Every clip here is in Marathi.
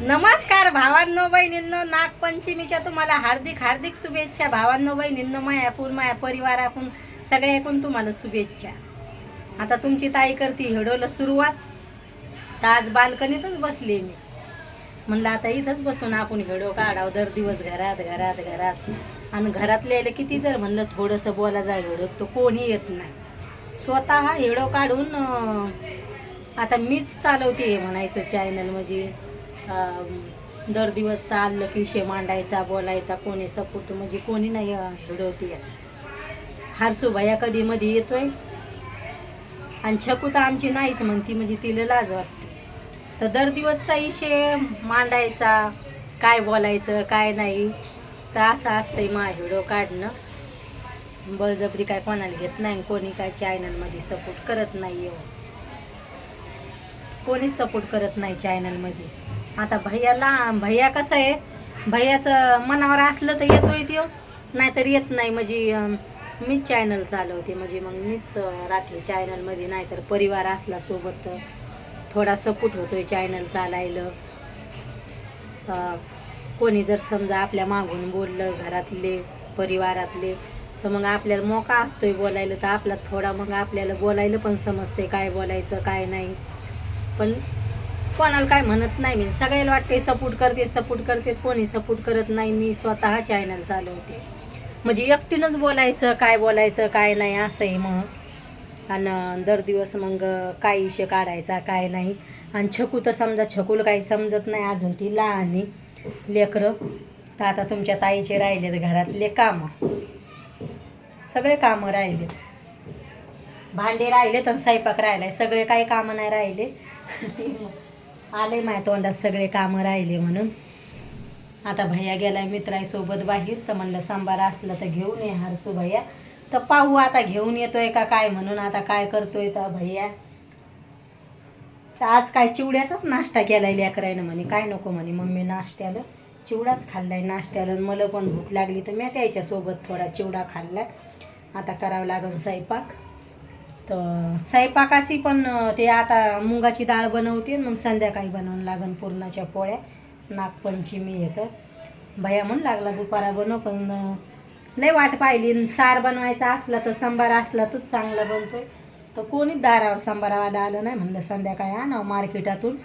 नमस्कार भावांनो बहिणींनो नागपंचमीच्या तुम्हाला हार्दिक हार्दिक शुभेच्छा. भावांनो बहिणींनो मायाकून माया परिवाराकून सगळ्याकून तुम्हाला शुभेच्छा. आता तुमची ताई करते हेडोला सुरुवात. तर आज बाल्कनीतच बसली मी. म्हणलं आता इथंच बसून आपण हेडो काढाव. दर दिवस घरात घरात घरात. आणि घरातले किती जर म्हणलं थोडंसं बोला जाय हेडो तर कोणी येत नाही. स्वतः हेडो काढून आता मीच चालवते म्हणायचं चॅनल म्हणजे. दर दिवस चाललं की विषय मांडायचा बोलायचा कोणी सपोर्ट म्हणजे कोणी नाही हिडवते हारसू भया कधी मध्ये येतोय? आणि छकू तर आमची नाहीच म्हणती म्हणजे तिला लाज वाटते. तर दर दिवसचा विषय मांडायचा काय बोलायचं काय नाही तर असं असतंय मा हिडो काढणं. बळजबरी काय कोणाला घेत नाही कोणी काय चॅनलमध्ये सपोर्ट करत नाही. कोणीच सपोर्ट करत नाही चॅनलमध्ये. आता भैयाला भैया कसं आहे? भैयाचं मनावर असलं तर येतोय त्यो. नाहीतर येत नाही. म्हणजे मीच चॅनल चालवते. म्हणजे मग मीच राहते चॅनलमध्ये नाहीतर परिवार असला सोबत. थोडा सपोर्ट होतोय चॅनल चालायला. कोणी जर समजा आपल्या मागून बोललं घरातले परिवारातले तर मग आपल्याला मोका असतोय बोलायला. तर आपला थोडा मग आपल्याला बोलायला पण समजते काय बोलायचं काय नाही. पण कोणाला काय म्हणत नाही मी. सगळ्याला वाटते सपोर्ट करते सपोर्ट करते. कोणी सपोर्ट करत नाही मी स्वतः चॅनल चालवते म्हणजे एकटीनंच बोलायचं काय बोलायचं काय नाही असं आहे मग. आणि दर दिवस मग काय इशे काढायचा काय नाही. आणि छकू तर समजा छकूला काही समजत नाही. अजून ती लहान आहे लेकरं. तर आता तुमच्या ताईचे राहिलेत घरातले कामं. सगळे कामं राहिलेत. भांडे राहिलेत आणि स्वयंपाक राहिलाय. सगळे काही कामं नाही राहिले. आले माझ्या तोंडात सगळे कामं राहिले म्हणून. आता भैया गेलाय मित्रासोबत बाहेर तर म्हणलं सांबार असलं तर घेऊन ये हरसू भैया. तर पाहू आता घेऊन येतोय का काय म्हणून आता काय करतोय तर भैया. आज काय चिवड्याचाच नाश्ता केलाय लेकरायनं म्हणे. काय नको म्हणे मम्मी नाश्त्याला. चिवडाच खाल्लाय नाश्त्याला मला पण भूक लागली तर मी त्याच्यासोबत थोडा चिवडा खाल्लाय आता करावं लागेल स्वयंपाक. तर स्वयंपाकाची पण ते आता मुगाची डाळ बनवते मग संध्याकाळी बनवून लागन पुरणाच्या पोळ्या. नागपंचमी येतं भया म्हणून लागला दुपारा बनव पण लई लय वाट पाहिली. सार बनवायचा असला तर सांबार असला तर चांगला बनतोय. तर कोणीच दारावर सांबारावाला आलं नाही म्हणलं संध्याकाळी आणावं मार्केटातून.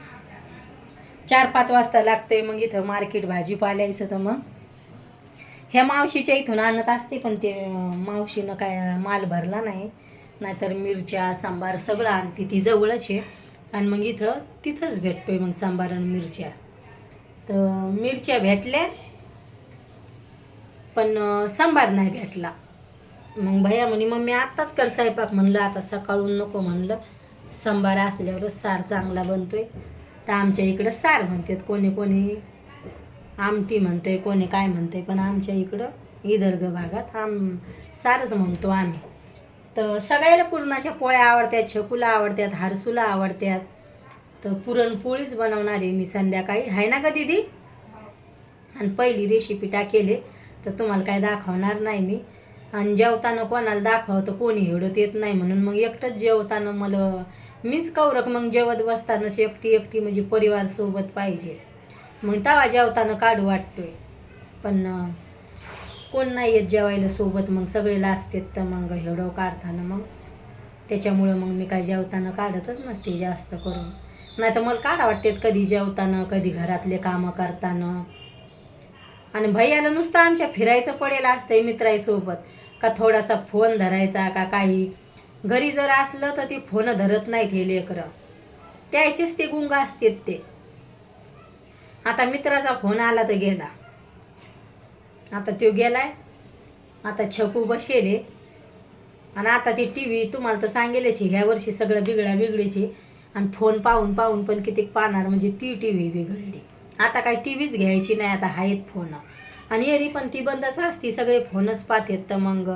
चार पाच वाजता लागतंय मग इथं मार्केट भाजीपाल्याचं तर मग. ह्या मावशीच्या इथून आणत असते पण ते मावशीनं काय माल भरला नाही. नाहीतर मिरच्या सांबार सगळं आणते ती जवळच आहे. आणि मग इथं तिथंच भेटतोय मग सांबार आणि मिरच्या. तर मिरच्या भेटल्या पण सांबार नाही भेटला. मग भैया म्हणे मम्मी आत्ताच कर स्वयंपाक. म्हणलं आता सकाळून नको म्हणलं. सांबार असल्यावरच सार चांगला बनतोय. तर आमच्या इकडं सार म्हणतात कोणी कोणी आमटी म्हणतोय कोणी काय म्हणतंय पण आमच्या इकडं इदर्ग भागात आम सारच म्हणतो आम्ही. तर सगळ्याला पुरणाच्या पोळ्या आवडतात छकुला आवडतात हारसूला आवडतात. तर पुरणपोळीच बनवणार आहे मी संध्याकाळी. आहे ना का दीदी? आणि पहिली रेसिपी टाकेले. तर तुम्हाला काय दाखवणार नाही मी. आणि जेवताना कोणाला दाखवतं कोणी हिडत येत नाही म्हणून. मग एकटंच जेवताना मला मीच कौरक. मग जेवत बसतानाच एकटी एकटी म्हणजे परिवारसोबत पाहिजे. मग तवा जेवताना काढू वाटतोय. पण कोण नाही येत जेवायला सोबत मग सगळे लाजतात तर मग हेडो काढताना मग. त्याच्यामुळं मग मी काय जेवताना काढतच नसते जास्त करून. नाही तर मला काढा वाटतात कधी जेवताना कधी घरातले कामं करताना. आणि भैयाला नुसतं आमच्या फिरायचं पडेल असतंय मित्राईसोबत. का थोडासा फोन धरायचा का काही. घरी जर असलं तर ते फोन धरत नाहीत हे लेकरं. त्याचेच ते गुंग असतात ते. आता मित्राचा फोन आला तर गेला आता तो गेलाय. आता छकू बसेले. आणि आता ती टी व्ही तुम्हाला तर सांगेलच ह्या वर्षी सगळं बिघडा बिघडीची आणि फोन पाहून पाहून पण किती पाहणार म्हणजे ती टी व्ही बिघडली. आता काय टी व्हीच घ्यायची नाही आता आहेत फोन. आणि एरी पण ती बंदच असती सगळे फोनच पाहतात तर मग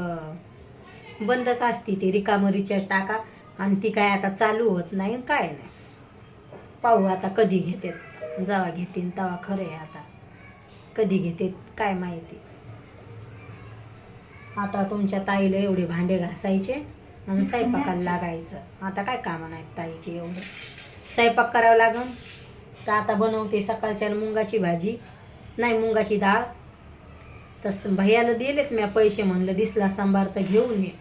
बंदच असती ती रिकामं रिचार्ज टाका. आणि ती काय आता चालू होत नाही काय नाही. पाहू आता कधी घेतात. जेव्हा घेतील तेव्हा खरं आहे आता. कधी घेते काय माहिती. आता तुमच्या ताईला एवढे भांडे घासायचे आणि स्वयंपाकाला लागायचं. आता काय कामं नाहीत ताईचे एवढे. स्वयंपाक करावं लागन. तर आता बनवते सकाळच्या मुंगाची भाजी नाही मुंगाची डाळ. तस भैयाला दिलेत मी पैसे म्हणलं दिसला सांबार तर घेऊन ये.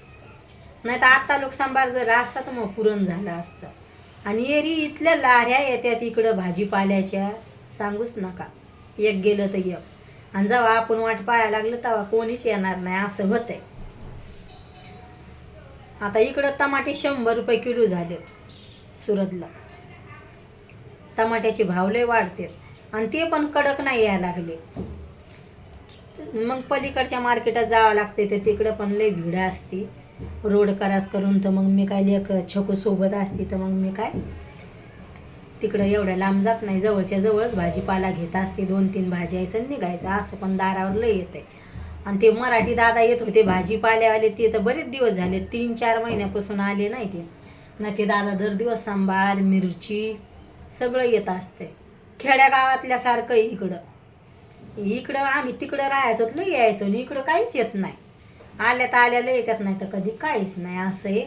नाही तर आता लोक सांबार जर असता तर मग पुरण झालं असतं. आणि एरी इथल्या लाऱ्या येत्यात इकडं भाजीपाल्याच्या. सांगूच नका. एक गेलं तर एक. आणि जेव्हा आपण वाट पाहायला लागलं तेव्हा कोणीच येणार नाही असं होतंय. आता इकडं टमाटे शंभर रुपये किलो झाले सुरतला. टमाट्याचे भाव लय वाढते. आणि ते पण कडक नाही यायला लागले. मग पलीकडच्या मार्केटात जावं लागते तर तिकडं पण लय भीड असते. रोड करास करून तर मग मी काय लेख छकू सोबत असते तर मग मी काय तिकडं एवढ्या लांब जात नाही जवळच्या जवळच भाजीपाला घेत असते दोन तीन भाज्या यायचं आणि निघायचं असं पण दारावर लय येते आणि ते मराठी दादा येत होते भाजीपाल्यावाले ते तर बरेच दिवस झाले तीन चार महिन्यापासून आले नाही ते. ना ते दादा दर दिवस सांबार मिरची सगळं येत असते खेड्यागावातल्यासारखं इकडं. इकडं आम्ही तिकडं राहायचो लय यायचो आणि इकडं काहीच येत नाही. आल्या तर आल्याला येतात नाही तर कधी काहीच नाही असं आहे.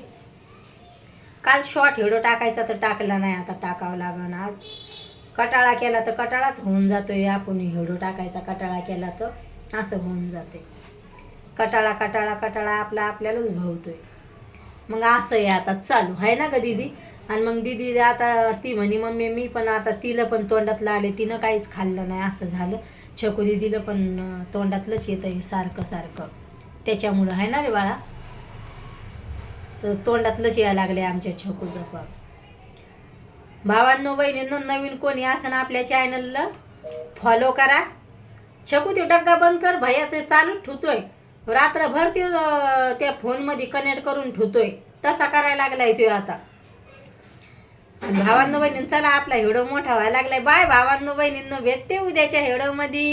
काल शॉर्ट हेडो टाकायचा तर टाकला नाही आता टाकावं लागण आज. कटाळा केला तर कटाळाच होऊन जातोय आपण हिडो टाकायचा कटाळा केला तर असं होऊन जाते कटाळा कटाळा कटाळा आपला आपल्यालाच भावतोय. मग असं आहे आता चालू आहे ना ग दीदी? आणि मग दीदी आता ती म्हणे मम्मी मी पण आता तिला पण तोंडातलं आले तिनं काहीच खाल्लं नाही. असं झालं. छकू दीदीला पण तोंडातलंच येतं आहे सारखं सारखं. त्याच्यामुळं आहे ना रे बाळा? तर तोंडातलंच यायला लागले आमच्या छकू पण भावांनो बहिणींनो नवीन कोणी असं ना आपल्या चॅनलला फॉलो करा. छकू ते डग्गा बंद कर भैयाचं चालूच ठेवतोय. रात्रभर ते त्या फोनमध्ये कनेक्ट करून ठेवतोय. तसा करायला लागलाय तो आता. आणि भावांनो बहिणीं चला आपला हेडो मोठा व्हायला लागलाय. बाय भावांनो बहिणींनो भेटते उद्याच्या हेडोमध्ये